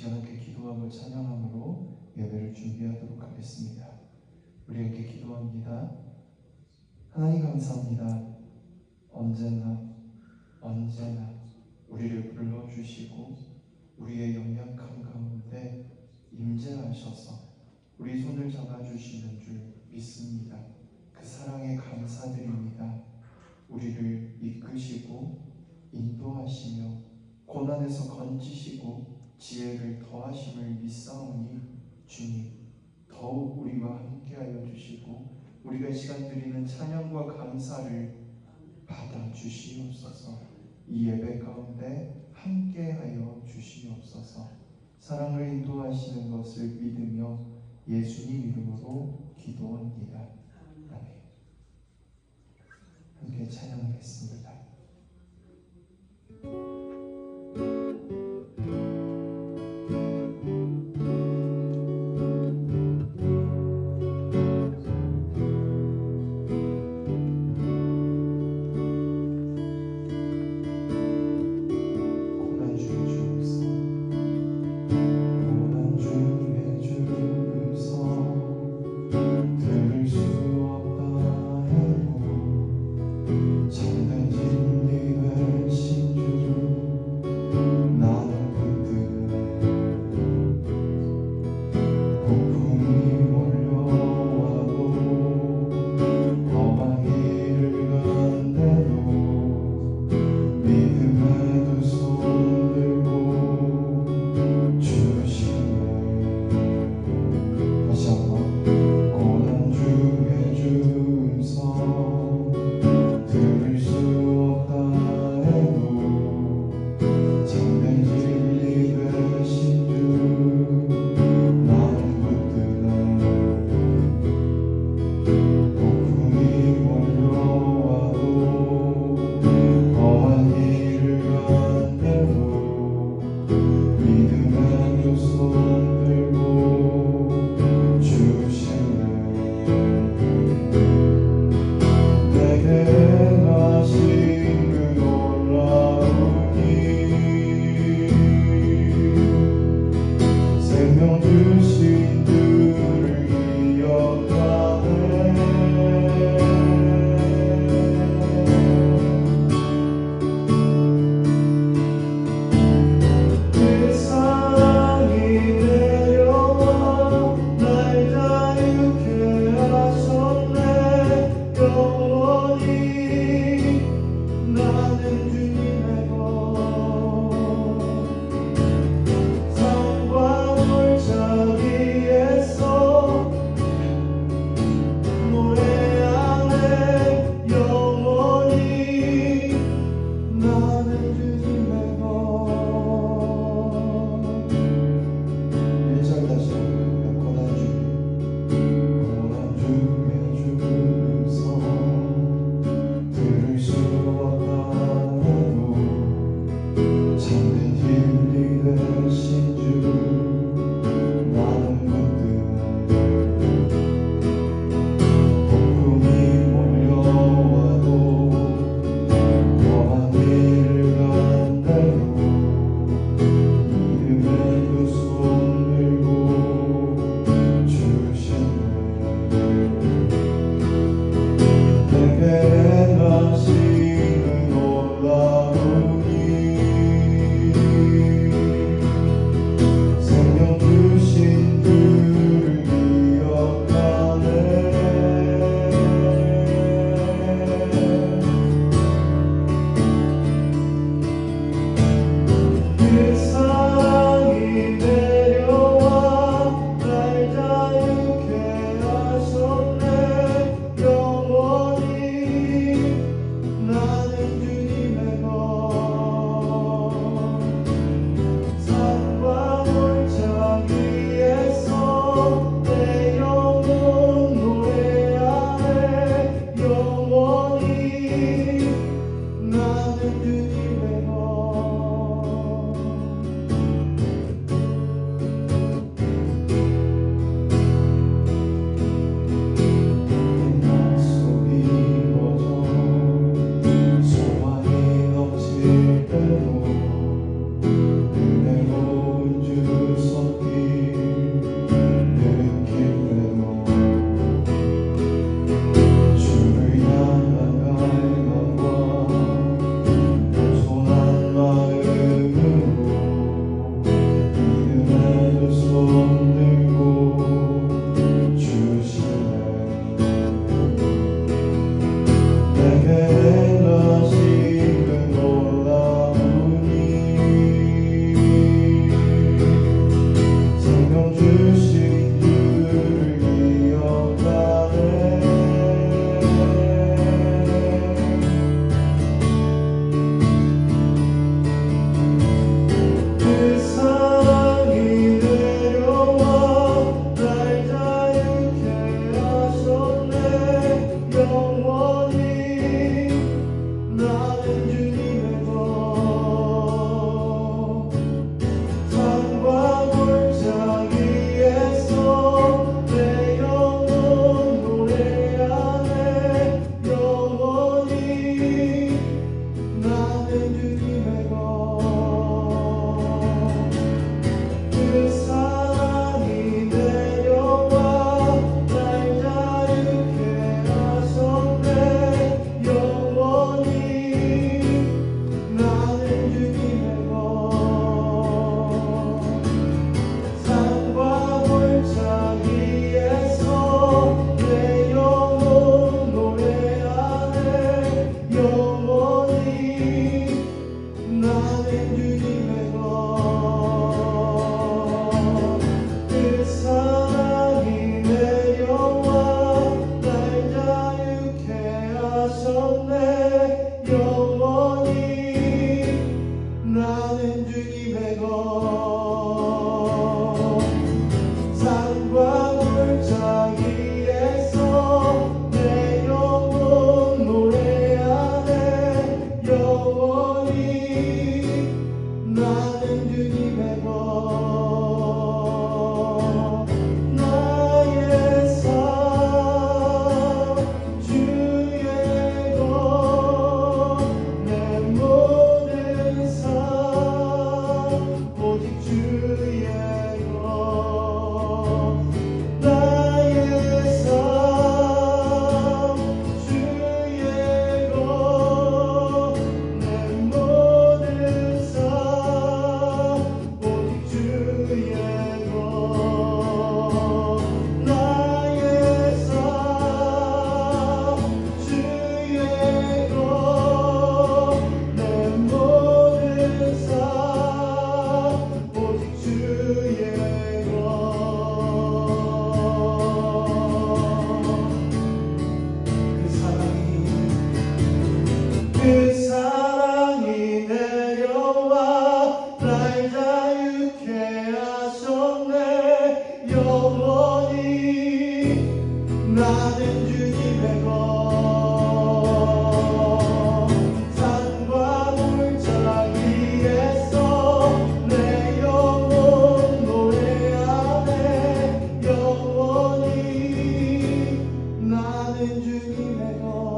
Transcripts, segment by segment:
시간 함께 기도하고 찬양함으로 예배를 준비하도록 하겠습니다. 우리 함께 기도합니다. 하나님 감사합니다. 언제나 언제나 우리를 불러주시고 우리의 연약함 가운데 임재하셔서 우리 손을 잡아주시는 줄 믿습니다. 그 사랑에 감사드립니다. 우리를 이끄시고 인도하시며 고난에서 건지시고 지혜를 더하심을 믿사오니 주님 더욱 우리와 함께하여 주시고 우리가 이 시간 드리는 찬양과 감사를 받아 주시옵소서 이 예배 가운데 함께하여 주시옵소서 사랑을 인도하시는 것을 믿으며 예수님 이름으로 기도합니다. 아멘. 함께 찬양하겠습니다. 하는 주님의 것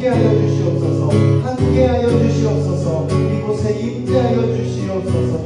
함께하여 주시옵소서. 함께하여 주시옵소서. 이곳에 임재하여 주시옵소서.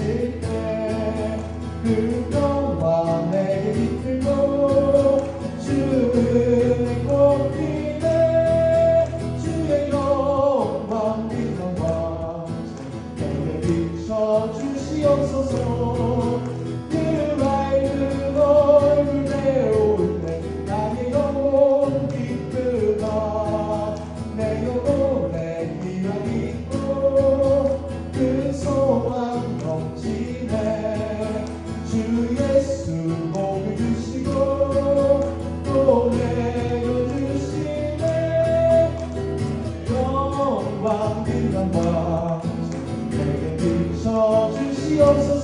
참게 하실 때그 Senhor Jesus.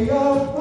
way up.